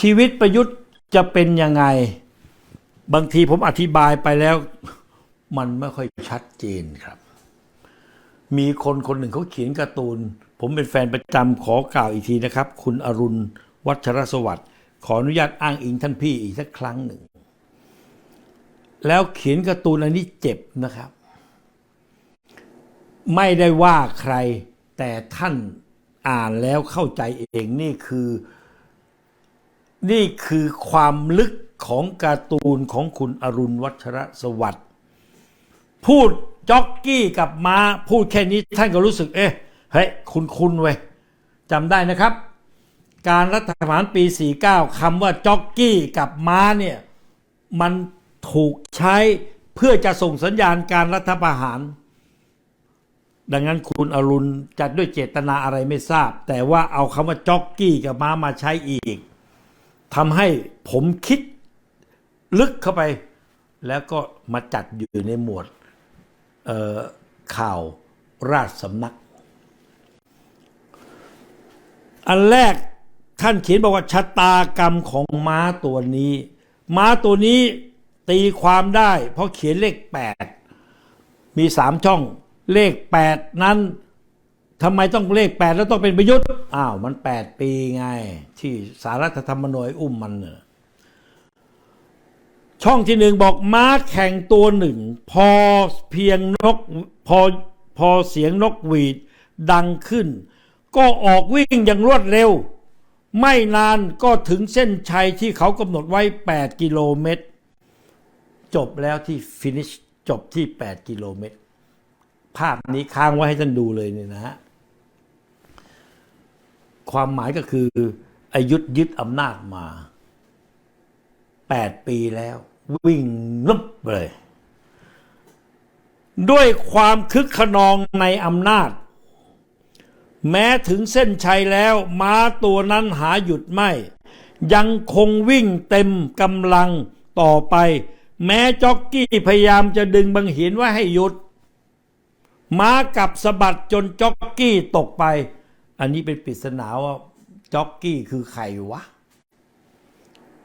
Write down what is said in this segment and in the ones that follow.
ชีวิตประยุทธ์จะเป็นยังไง บางทีผมอธิบายไปแล้ว มันไม่ค่อยชัดเจนครับ มีคนคนหนึ่งเขาเขียนการ์ตูน ผมเป็นแฟนประจำขอกล่าวอีกทีนะครับ คุณอรุณ วัชรสวัสดิ์ขออนุญาตอ้างอิงท่านพี่อีกสักครั้งหนึ่ง แล้วเขียนการ์ตูนอันนี้เจ็บนะครับ ไม่ได้ว่าใครแต่ท่านอ่านแล้วเข้าใจเองนี่คือ นี่คือความลึกของการ์ตูนของคุณอรุณวัชรสวัสดิ์พูดจ็อกกี้กับม้าพูดแค่นี้ท่านก็รู้สึก เอ๊ะเฮ้ยคุณคุณเว้ยจำได้นะครับ การรัฐประหารปี 49คำว่าจ็อกกี้กับม้าเนี่ยมันถูกใช้เพื่อจะส่งสัญญาณการรัฐประหาร ดังนั้นคุณอรุณจัดด้วยเจตนาอะไรไม่ทราบ แต่ว่าเอาคำว่าจ็อกกี้กับม้ามาใช้อีก ทำให้ผมคิดลึกเข้าไป แล้วก็มาจัดอยู่ในหมวดข่าวราชสำนัก อันแรกท่านเขียนบอกว่าชะตากรรมของม้าตัวนี้ ม้าตัวนี้ตีความได้ เพราะเขียนเลขแปดมีสามช่อง เลขแปดนั้น ทำไมต้องเลขแปดแล้วต้องเป็นประยุทธ์อ้าวมันแปดปีไง ที่สารรัฐธรรมนูญอุ้มมันเนอะช่องที่หนึ่งบอกม้าแข่งตัวหนึ่ง พอเพียงนกพอพอเสียงนกหวีดดังขึ้น ก็ออกวิ่งอย่างรวดเร็ว ไม่นานก็ถึงเส้นชัยที่เขากำหนดไว้ 8 กิโลเมตร จบแล้วที่ฟินิชจบที่ 8 กิโลเมตร ภาพนี้ค้างไว้ให้ท่านดูเลยเนี่ยนะฮะ ความหมายก็คืออายุยึดอำนาจมา 8 ปีแล้ว วิ่งลุบเลย ด้วยความคึกขนองในอำนาจ แม้ถึงเส้นชัยแล้ว ม้าตัวนั้นหาหยุดไม่ ยังคงวิ่งเต็มกำลังต่อไป แม้จ็อกกี้พยายามจะดึงบังเหียนว่าให้หยุด ม้ากับสะบัดจนจ็อกกี้ตกไป อันนี้เป็นปริศนาว่าจ็อกกี้คือใครวะ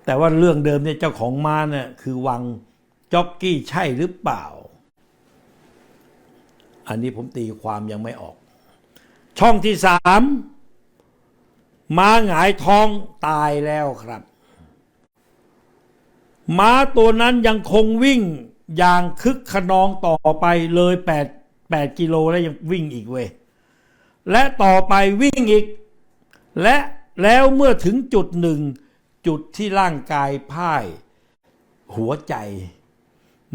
แต่ว่าเรื่องเดิมเนี่ยเจ้าของม้าเนี่ยคือวังจ็อกกี้ใช่หรือเปล่า อันนี้ผมตีความยังไม่ออก ช่องที่สามม้าหงายท้องตายแล้วครับ ม้าตัวนั้นยังคงวิ่งอย่างคึกขนองต่อไปเลย8 8กิโลแล้วยังวิ่งอีกเว้ย และต่อไปวิ่งอีก และแล้วเมื่อถึงจุดหนึ่ง จุดที่ร่างกายพ่าย หัวใจ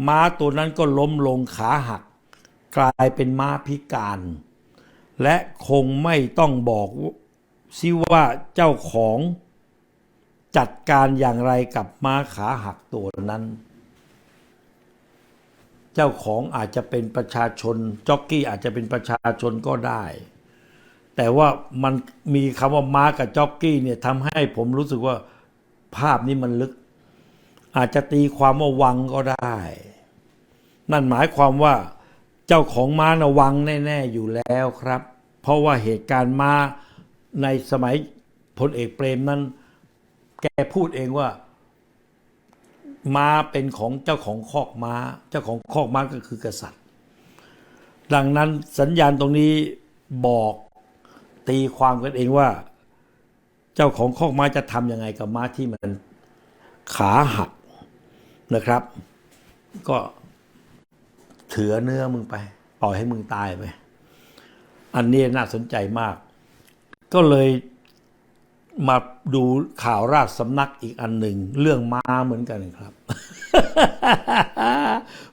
ม้าตัวนั้นก็ล้มลงขาหัก กลายเป็นม้าพิการ และคงไม่ต้องบอกซิว่าเจ้าของจัดการอย่างไรกับม้าขาหักตัวนั้น เจ้าของอาจจะเป็นประชาชนจ็อกกี้อาจจะเป็นประชาชนก็ได้ แต่ว่ามันมีคำว่าม้ากับจ็อกกี้เนี่ยทำให้ผมรู้สึกว่าภาพนี้มันลึก อาจจะตีความว่าวังก็ได้ นั่นหมายความว่าเจ้าของม้านะวังแน่ ๆ อยู่แล้วครับ เพราะว่าเหตุการณ์ม้าในสมัยพลเอกเปรมนั้น แกพูดเองว่า ม้าเป็นของเจ้าของคอกม้า เจ้าของคอกม้าก็คือกษัตริย์ ดังนั้นสัญญาณตรงนี้บอก ตีความกันเองว่า เจ้าของคอกม้าจะทำยังไงกับม้าที่มันขาหักนะครับ ก็เถือเนื้อมึงไปปล่อยให้มึงตายไป อันนี้น่าสนใจมาก ก็เลยมาดูข่าวราชสำนักอีกอันหนึ่ง เรื่องม้าเหมือนกันครับ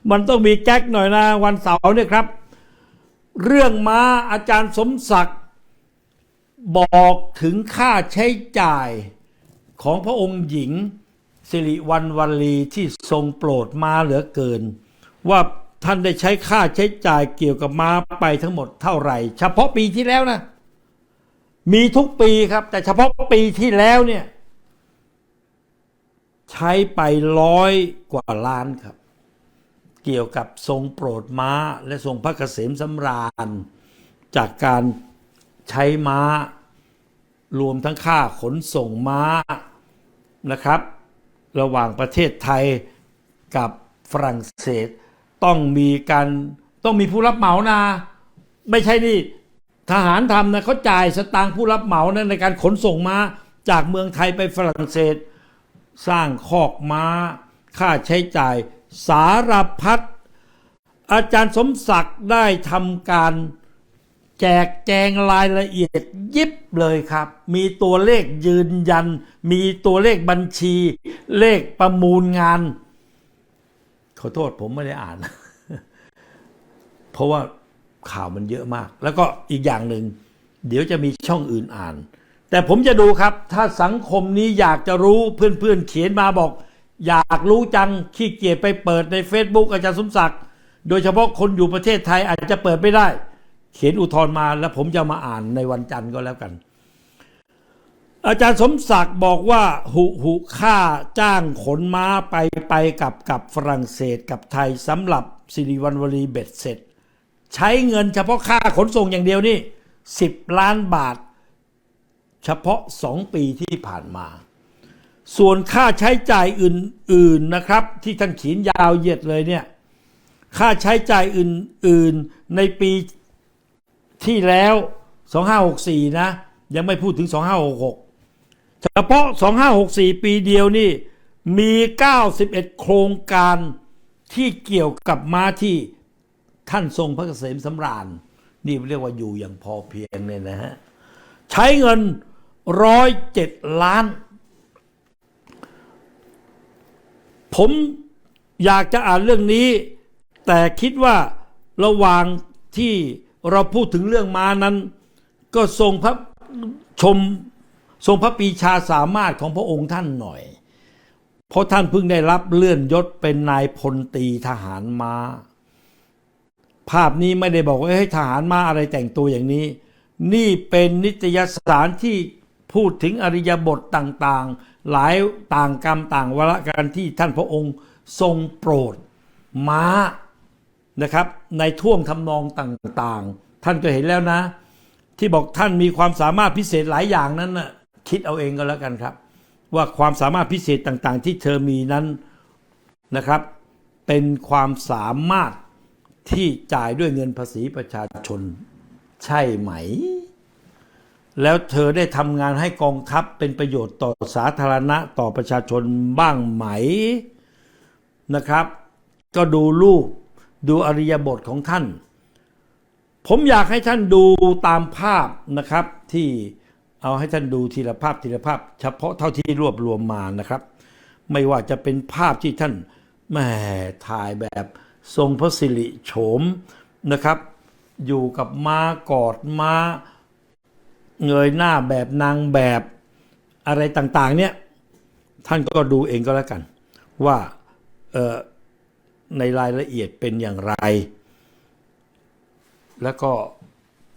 มันต้องมีแก๊กหน่อยนะ วันเสาร์เนี่ยครับ เรื่องม้าอาจารย์สมศักดิ์ บอกถึงค่าใช้จ่ายของพระองค์หญิงสิริวัณวลีที่ทรงโปรดมาเหลือเกิน ว่าท่านได้ใช้ค่าใช้จ่ายเกี่ยวกับม้าไปทั้งหมดเท่าไหร่ เฉพาะปีที่แล้วนะ มีทุกปีครับ แต่เฉพาะปีที่แล้วเนี่ย ใช้ไปร้อยกว่าล้านครับ เกี่ยวกับทรงโปรดม้าและทรงพระเกษมสำราญจากการ ใช้ม้า รวมทั้งค่าขนส่งม้านะครับ ระหว่างประเทศไทยกับฝรั่งเศส ต้องมีการต้องมีผู้รับเหมานะ ไม่ใช่นี่ทหารทำนะเขาจ่ายสตางค์ผู้รับเหมานะในการขนส่งม้าจากเมืองไทยไปฝรั่งเศส สร้างคอกม้า ค่าใช้จ่ายสารพัดอาจารย์สมศักดิ์ได้ทำการ แจกแจงรายละเอียดยิบเลยครับ มีตัวเลขยืนยัน มีตัวเลขบัญชี เลขประมูลงาน ขอโทษผมไม่ได้อ่าน เพราะว่าข่าวมันเยอะมาก แล้วก็อีกอย่างหนึ่ง เดี๋ยวจะมีช่องอื่นอ่าน แต่ผมจะดูครับ ถ้าสังคมนี้อยากจะรู้เพื่อนๆเขียนมาบอก อยากรู้จังขี้เกียจไปเปิดใน Facebook อาจารย์สมศักดิ์โดยเฉพาะคนอยู่ประเทศไทยอาจจะเปิดไม่ได้ เขียนอุทธรณ์มาแล้วผมจะมาอ่านในวันจันทร์ก็แล้วกัน อาจารย์สมศักดิ์บอกว่าหุหุค่าจ้างขนม้าไปไปกับกับฝรั่งเศสกับไทยสำหรับสิริวัณวลีเบ็ดเสร็จ ใช้เงินเฉพาะค่าขนส่งอย่างเดียวนี่ 10 ล้านบาท เฉพาะ 2 ปีที่ผ่านมา ส่วนค่าใช้จ่ายอื่นๆนะครับ ที่ท่านขีนยาวเหยียดเลยเนี่ยค่าใช้จ่ายอื่นๆในปี ที่แล้ว 2564 นะ ยังไม่พูดถึง 2566 เฉพาะ 2564 ปีเดียวนี่ มี 91 โครงการที่เกี่ยวกับม้าที่ท่านทรงพระเกษมสำราญ นี่เรียกว่าอยู่อย่างพอเพียงเนี่ยนะฮะ ใช้เงินร้อยเจ็ดล้าน ผมอยากจะอ่านเรื่องนี้ แต่คิดว่าระหว่างที่ เราพูดถึงเรื่องม้านั้น ก็ทรงพระชมทรงพระปีชาสามารถของพระองค์ท่านหน่อย เพราะท่านเพิ่งได้รับเลื่อนยศเป็นนายพลตีทหารม้า ภาพนี้ไม่ได้บอกว่าให้ทหารม้าอะไรแต่งตัวอย่างนี้ นี่เป็นนิตยสารที่พูดถึงอริยบทต่างๆ หลายต่างกรรมต่างวารกันที่ท่านพระองค์ทรงโปรดม้า นะครับ ในท่วงทำนองต่างๆ ท่านก็เห็นแล้วนะ ที่บอกท่านมีความสามารถพิเศษหลายอย่างนั้นน่ะคิดเอาเองก็แล้วกันครับ ว่าความสามารถพิเศษต่างๆ ที่เธอมีนั้นนะครับ เป็นความสามารถที่จ่ายด้วยเงินภาษีประชาชน ใช่ไหม แล้วเธอได้ทำงานให้กองทัพเป็นประโยชน์ต่อสาธารณะต่อประชาชนบ้างไหมนะครับ ก็ดูรูป ดูอริยบทของท่าน ผมอยากให้ท่านดูตามภาพนะครับ ที่เอาให้ท่านดูทีละภาพทีละภาพ เฉพาะเท่าที่รวบรวมมานะครับ ไม่ว่าจะเป็นภาพที่ท่านแหม่ถ่ายแบบทรงพระสิริโฉมนะครับ อยู่กับม้ากอดม้า เงยหน้าแบบนางแบบอะไรต่างๆเนี่ยท่านก็ดูเองก็แล้วกัน ว่าเออ ในรายละเอียดเป็นอย่างไร แล้วก็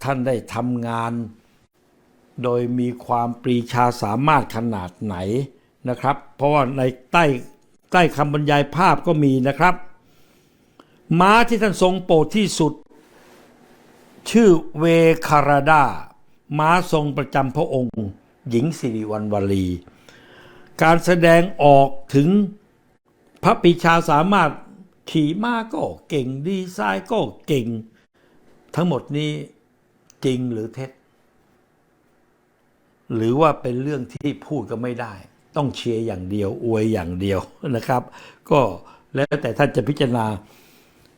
ท่านได้ทำงาน โดยมีความปรีชาสามารถขนาดไหนนะครับ เพราะว่าในใต้ใต้คำบรรยายภาพก็มีนะครับ ม้าที่ท่านทรงโปรดที่สุด ชื่อเวคาราดา ม้าทรงประจำพระองค์ หญิงสิริวัณวลี การแสดงออกถึงพระปรีชาสามารถ ขี่ม้าก็เก่งดีไซน์ก็เก่ง ทั้งหมดนี้จริงหรือเท็จ หรือว่าเป็นเรื่องที่พูดก็ไม่ได้ ต้องเชียร์อย่างเดียว อวยอย่างเดียวนะครับ ก็แล้วแต่ท่านจะพิจารณา